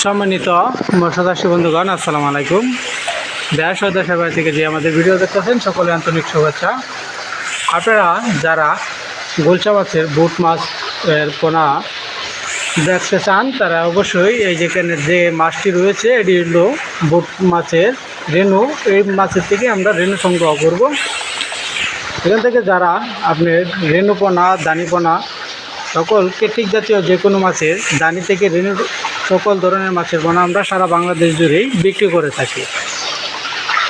সম্মানিত সদস্য বন্ধুগণ, আসসালামু আলাইকুম। দেশ ও বাইরে থেকে যে আমাদের ভিডিও দেখতেছেন, সকলে আন্তরিক শুভেচ্ছা। আপনারা যারা গোলচা মাছের বুট মাছ এর পোনা দেখতে চান, তারা অবশ্যই এই যেখানে যে মাছটি রয়েছে, এটি হলো বুট মাছের রেণু। এই মাছের থেকে আমরা রেণু সংগ্রহ করব। এখান থেকে যারা আপনার রেণুপোনা দানিপোনা সকল কেটিক জাতীয় যে কোনো মাছের দানি থেকে রেণু সকল ধরনের মাছের পোনা আমরা সারা বাংলাদেশ জুড়েই বিক্রি করে থাকি।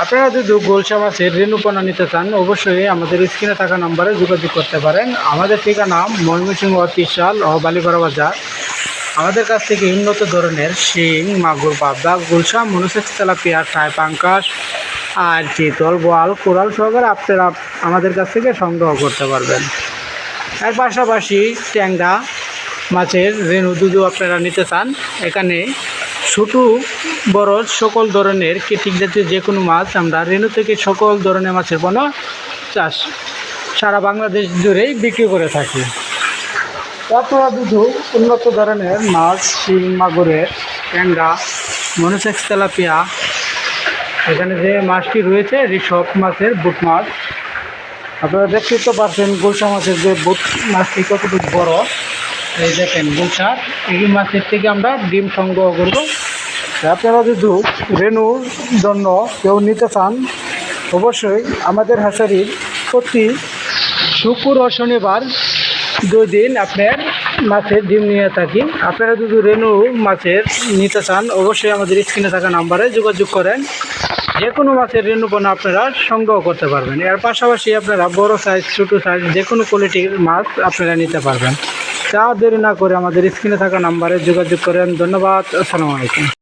আপনারা যদি গোলসা মাছের রেণুপোনা নিতে চান, অবশ্যই আমাদের স্ক্রিনে থাকা নম্বরে যোগাযোগ করতে পারেন। আমাদের ঠিকানা ময়মনসিংহ ত্রিশাল ও বালিপাড়া বাজার। আমাদের কাছ থেকে উন্নত ধরনের শিং, মাগুর পাবদা, গুলশা মনুসেক্স তেলাপিয়া টাই পাঙ্কাশ, আর চিতল বোয়াল কোরাল সহকারে আপনারা আমাদের কাছ থেকে সংগ্রহ করতে পারবেন। এর পাশাপাশি ট্যাংরা মাছের রেণু দুধু আপনারা নিতে চান। এখানে ছোটো, বড় সকল ধরনের কেটিক জাতীয় যে কোনো মাছ আমরা রেণু থেকে সকল ধরনের মাছের পণ্য চাষ সারা বাংলাদেশ জুড়েই বিক্রি করে থাকি। তারপর দুধু উন্নত ধরনের মাছ, শিং মাগুরের ট্যাংরা, মনুসেক্স, তেলাপিয়া। এখানে যে মাছটি রয়েছে এটি সব মাছের বুট মাছ। আপনারা দেখতে তো পারছেন গুলশা মাছের যে বুট মাছটি কতটুকু বড়। এই দেখেন গুলশা এই মাছের থেকে আমরা ডিম সংগ্রহ করব। আপনারা যদি রেণুর জন্য কেউ নিতে চান, অবশ্যই আমাদের হাসারির প্রতি শুক্র ও শনিবার দুই দিন আপনার মাছের ডিম নিয়ে থাকি। আপনারা যদি রেণু মাছের নিতে চান, অবশ্যই আমাদের স্ক্রিনে থাকা নাম্বারে যোগাযোগ করেন। যে কোনো মাছের রেণুপনা আপনারা সংগ্রহ করতে পারবেন। এর পাশাপাশি আপনারা বড় সাইজ ছোটো সাইজ যে কোনো কোয়ালিটির মাছ আপনারা নিতে পারবেন। তা দেরি না করে আমাদের স্ক্রিনে থাকা নাম্বারে যোগাযোগ করেন। ধন্যবাদ। আসসালামু আলাইকুম।